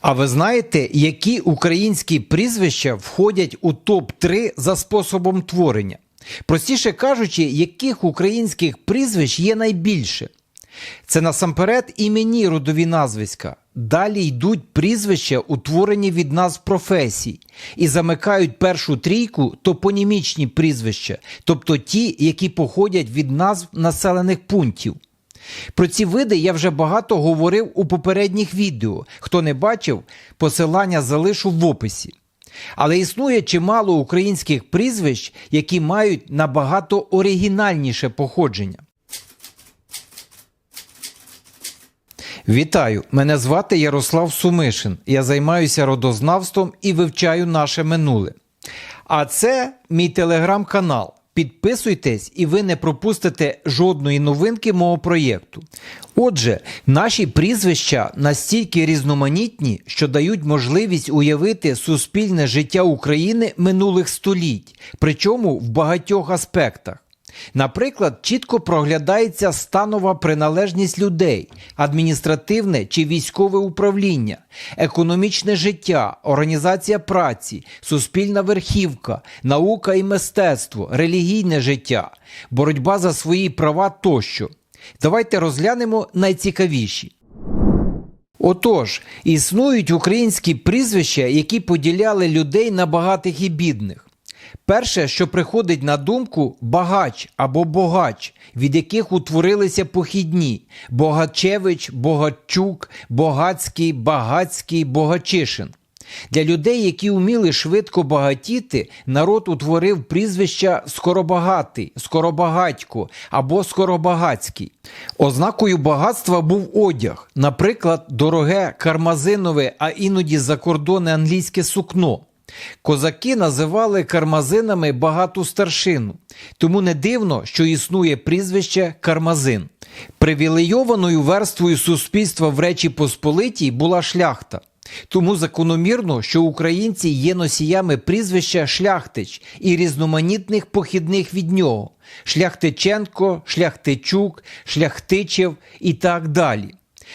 А ви знаєте, які українські прізвища входять у топ-3 за способом творення? Простіше кажучи, яких українських прізвищ є найбільше? Це насамперед імені родові назвиська. Далі йдуть прізвища, утворені від назв професій, і замикають першу трійку топонімічні прізвища, тобто ті, які походять від назв населених пунктів. Про ці види я вже багато говорив у попередніх відео. Хто не бачив, посилання залишу в описі. Але існує чимало українських прізвищ, які мають набагато оригінальніше походження. Вітаю! Мене звати Ярослав Сумишин. Я займаюся родознавством і вивчаю наше минуле. А це мій телеграм-канал. Підписуйтесь, і ви не пропустите жодної новинки мого проєкту. Отже, наші прізвища настільки різноманітні, що дають можливість уявити суспільне життя України минулих століть, причому в багатьох аспектах. Наприклад, чітко проглядається станова приналежність людей, адміністративне чи військове управління, економічне життя, організація праці, суспільна верхівка, наука і мистецтво, релігійне життя, боротьба за свої права тощо. Давайте розглянемо найцікавіші. Отож, існують українські прізвища, які поділяли людей на багатих і бідних. Перше, що приходить на думку, багач або богач, від яких утворилися похідні Богачевич, Богачук, Богацький, Багацький, Богачишин. Для людей, які вміли швидко багатіти, народ утворив прізвища Скоробагатий, Скоробагатько або Скоробагацький. Ознакою багатства був одяг, наприклад, дороге кармазинове, а іноді закордонне англійське сукно. Козаки називали кармазинами багату старшину, тому не дивно, що існує прізвище Кармазин. Привілейованою верствою суспільства в Речі Посполитій була шляхта. Тому закономірно, що українці є носіями прізвища Шляхтич і різноманітних похідних від нього Шляхтиченко, Шляхтичук, Шляхтичев і так далі.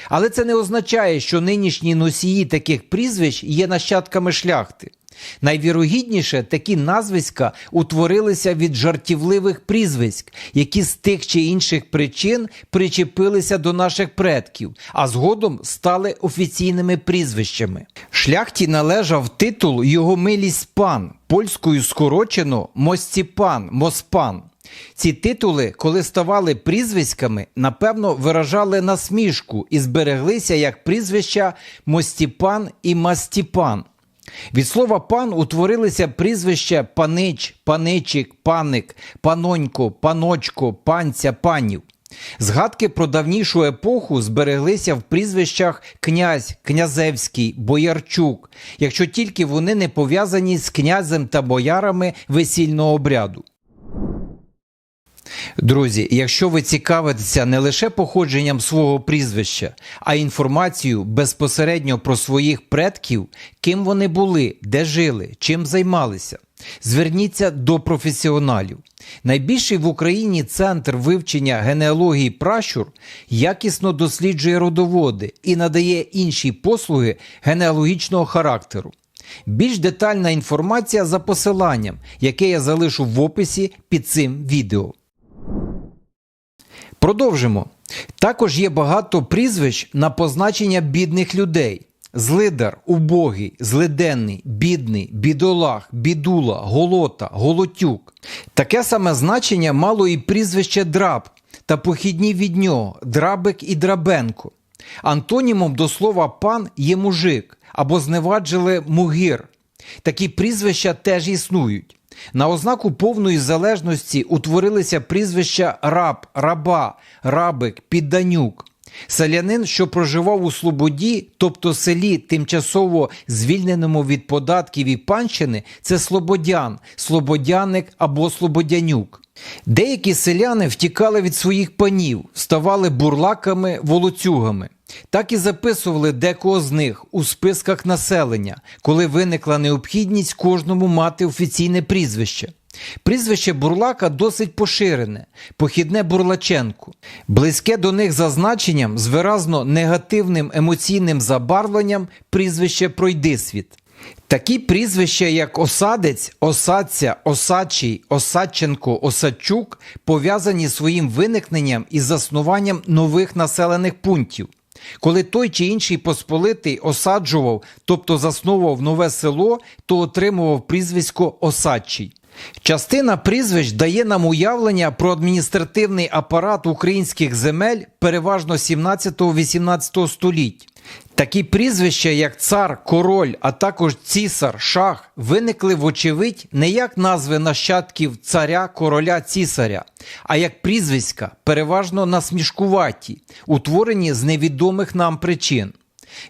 Але це не означає, що нинішні носії таких прізвищ є нащадками шляхти. Найвірогідніше такі назвиська утворилися від жартівливих прізвиськ, які з тих чи інших причин причепилися до наших предків, а згодом стали офіційними прізвищами. Шляхті належав титул його милість пан, польською скорочено Мосціпан, Моспан. Ці титули, коли ставали прізвиськами, напевно, виражали насмішку і збереглися як прізвища Мостіпан і Мастіпан. Від слова пан утворилися прізвища панич, паничик, паник, панонько, паночко, панця, панів. Згадки про давнішу епоху збереглися в прізвищах князь, князевський, боярчук, якщо тільки вони не пов'язані з князем та боярами весільного обряду. Друзі, якщо ви цікавитеся не лише походженням свого прізвища, а інформацією безпосередньо про своїх предків, ким вони були, де жили, чим займалися, зверніться до професіоналів. Найбільший в Україні центр вивчення генеалогії пращур якісно досліджує родоводи і надає інші послуги генеалогічного характеру. Більш детальна інформація за посиланням, яке я залишу в описі під цим відео. Продовжимо. Також є багато прізвищ на позначення бідних людей: злидар, убогий, злиденний, бідний, бідолах, бідула, голота, голотюк. Таке саме значення мало і прізвище драб та похідні від нього драбик і драбенко. Антонімом до слова пан є мужик або зневаджили мугир. Такі прізвища теж існують. На ознаку повної залежності утворилися прізвища раб, раба, рабик, підданюк. Селянин, що проживав у Слободі, тобто селі, тимчасово звільненому від податків і панщини, це слободян, слободяник або слободянюк. Деякі селяни втікали від своїх панів, ставали бурлаками, волоцюгами. Так і записували декого з них у списках населення, коли виникла необхідність кожному мати офіційне прізвище. Прізвище Бурлака досить поширене, похідне Бурлаченко, близьке до них за значенням з виразно негативним емоційним забарвленням прізвище Пройдисвіт. Такі прізвища, як Осадець, Осадця, Осадчий, Осадченко, Осадчук, пов'язані своїм виникненням і заснуванням нових населених пунктів. Коли той чи інший посполитий осаджував, тобто засновував нове село, то отримував прізвисько Осадчий. Частина прізвищ дає нам уявлення про адміністративний апарат українських земель переважно 17-18 століть. Такі прізвища, як цар, король, а також цісар, шах, виникли, вочевидь, не як назви нащадків царя, короля, цісаря, а як прізвиська, переважно насмішкуваті, утворені з невідомих нам причин.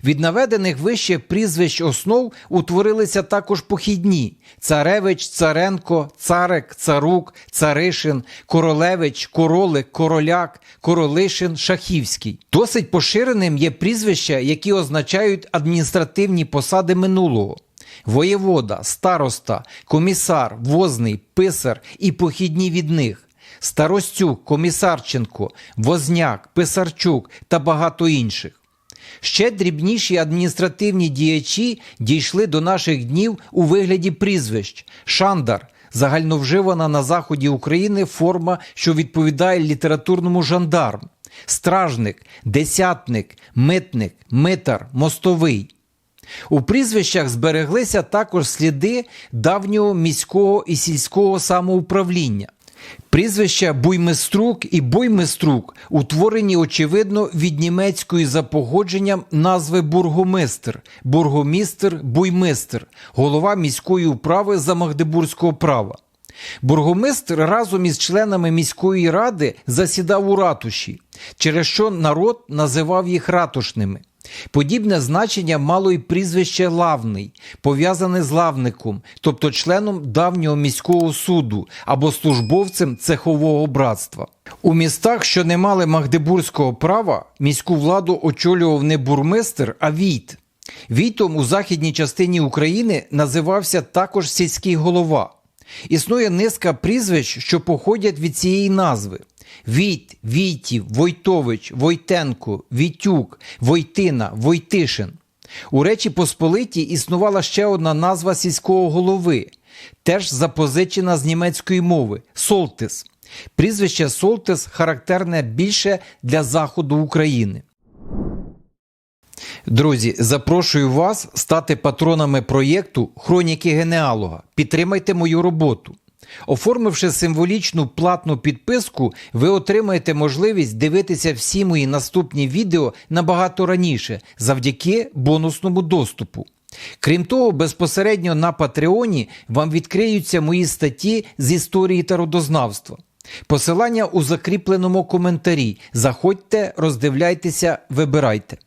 Від наведених вище прізвищ основ утворилися також похідні: царевич, царенко, царик, царук, царишин, королевич, королик, короляк, королишин, шахівський. Досить поширеним є прізвища, які означають адміністративні посади минулого. Воєвода, староста, комісар, возний, писар і похідні від них. Старостюк, комісарченко, возняк, писарчук та багато інших. Ще дрібніші адміністративні діячі дійшли до наших днів у вигляді прізвищ Шандар, загальновживана на заході України форма, що відповідає літературному жандарм, стражник, десятник, митник, митар, мостовий. У прізвищах збереглися також сліди давнього міського і сільського самоуправління. Прізвища Буймиструк і Боймиструк утворені, очевидно, від німецької за походженням назви бургомистр, бургомістр, буймистр, голова міської управи за магдебурзького права. Бургомистр разом із членами міської ради засідав у ратуші, через що народ називав їх ратушними. Подібне значення мало й прізвище Лавний, пов'язане з лавником, тобто членом давнього міського суду або службовцем цехового братства. У містах, що не мали магдебурзького права, міську владу очолював не бурмистр, а війт. Війтом у західній частині України називався також сільський голова. Існує низка прізвищ, що походять від цієї назви. Війт, Війтів, Войтович, Войтенко, Вітюк, Войтина, Войтишин. У Речі Посполитій існувала ще одна назва сільського голови, теж запозичена з німецької мови Солтис. Прізвище Солтис характерне більше для заходу України. Друзі, запрошую вас стати патронами проєкту Хроніки генеалога. Підтримайте мою роботу. Оформивши символічну платну підписку, ви отримаєте можливість дивитися всі мої наступні відео набагато раніше завдяки бонусному доступу. Крім того, безпосередньо на Патреоні вам відкриються мої статті з історії та родознавства. Посилання у закріпленому коментарі. Заходьте, роздивляйтеся, вибирайте.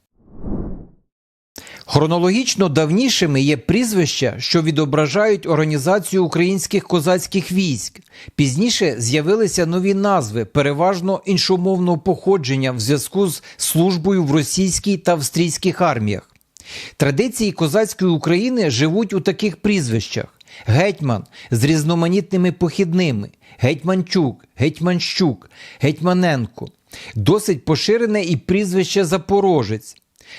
Хронологічно давнішими є прізвища, що відображають організацію українських козацьких військ. Пізніше з'явилися нові назви, переважно іншомовного походження в зв'язку з службою в російській та австрійських арміях. Традиції козацької України живуть у таких прізвищах: гетьман з різноманітними похідними, гетьманчук, гетьманщук, гетьманенко. Досить поширене і прізвище Запорожець.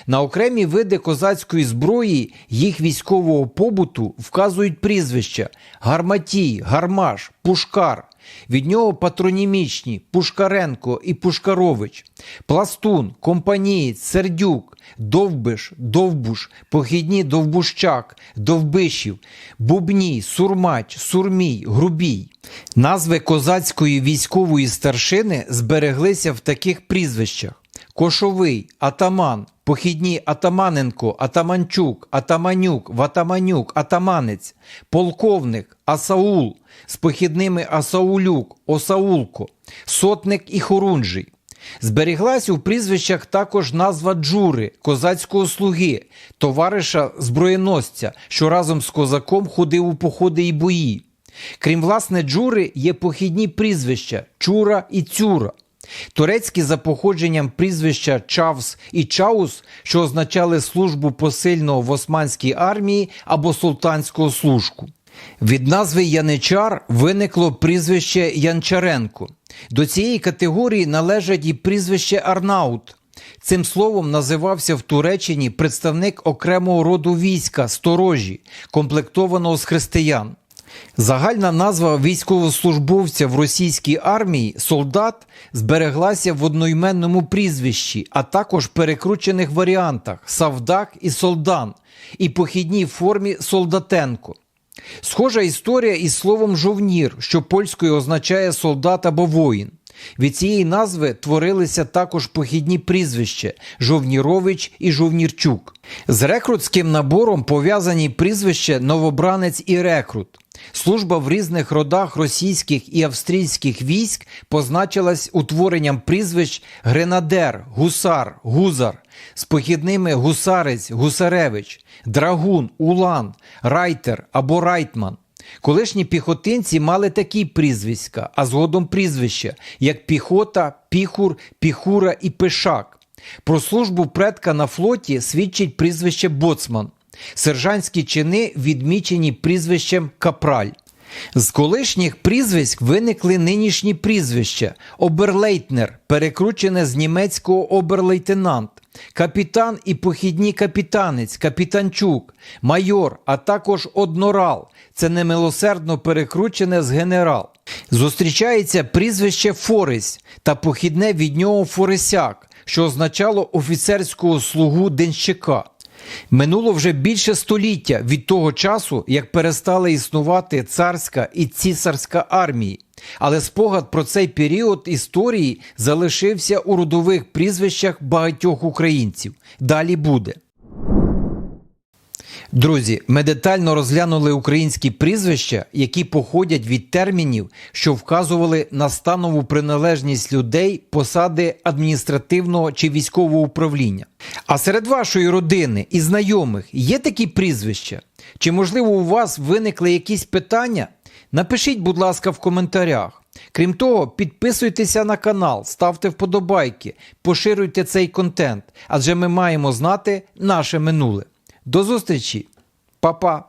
На окремі види козацької зброї їх військового побуту вказують прізвища Гарматій, Гармаш, Пушкар. Від нього патронімічні Пушкаренко і Пушкарович, Пластун, Компанієць, Сердюк, Довбиш, Довбуш, Похідні Довбущак, Довбишів, Бубній, Сурмач, Сурмій, Грубій. Назви козацької військової старшини збереглися в таких прізвищах: Кошовий, Атаман, Похідні Атаманенко, Атаманчук, Атаманюк, Ватаманюк, Атаманець, полковник, Асаул з похідними Асаулюк, Осаулко, сотник і Хорунжий. Зберіглась у прізвищах також назва Джури, козацького слуги, товариша зброєносця, що разом з козаком ходив у походи і бої. Крім власне Джури, є похідні прізвища Чура і Цюра. Турецькі за походженням прізвища Чавс і Чаус, що означали службу посильного в османській армії або султанського служку. Від назви Яничар виникло прізвище Янчаренко. До цієї категорії належать і прізвище Арнаут. Цим словом називався в Туреччині представник окремого роду війська сторожі, комплектованого з християн. Загальна назва військовослужбовця в російській армії солдат збереглася в одноіменному прізвищі, а також перекручених варіантах Савдак і Солдан, і похідній формі Солдатенко. Схожа історія із словом жовнір, що польською означає солдат або воїн. Від цієї назви творилися також похідні прізвища Жовнірович і Жовнірчук. З рекрутським набором пов'язані прізвища новобранець і рекрут. Служба в різних родах російських і австрійських військ позначилась утворенням прізвищ гренадер, гусар, гузар з похідними гусарець, гусаревич, драгун, улан, райтер або райтман. Колишні піхотинці мали такі прізвиська, а згодом прізвища, як піхота, піхур, піхура і пишак. Про службу предка на флоті свідчить прізвище боцман. Сержантські чини відмічені прізвищем капраль. З колишніх прізвиськ виникли нинішні прізвища: оберлейтнер, перекручене з німецького оберлейтенант, капітан і похідні капітанець, капітанчук, майор, а також однорал. Це немилосердно перекручене з генерал. Зустрічається прізвище Форись та похідне від нього Форисяк, що означало офіцерського слугу денщика. Минуло вже більше століття від того часу, як перестали існувати царська і цісарська армії. Але спогад про цей період історії залишився у родових прізвищах багатьох українців. Далі буде. Друзі, ми детально розглянули українські прізвища, які походять від термінів, що вказували на станову приналежність людей посади адміністративного чи військового управління. А серед вашої родини і знайомих є такі прізвища? Чи можливо у вас виникли якісь питання? Напишіть, будь ласка, в коментарях. Крім того, підписуйтеся на канал, ставте вподобайки, поширюйте цей контент, адже ми маємо знати наше минуле. До зустрічі, Па-па!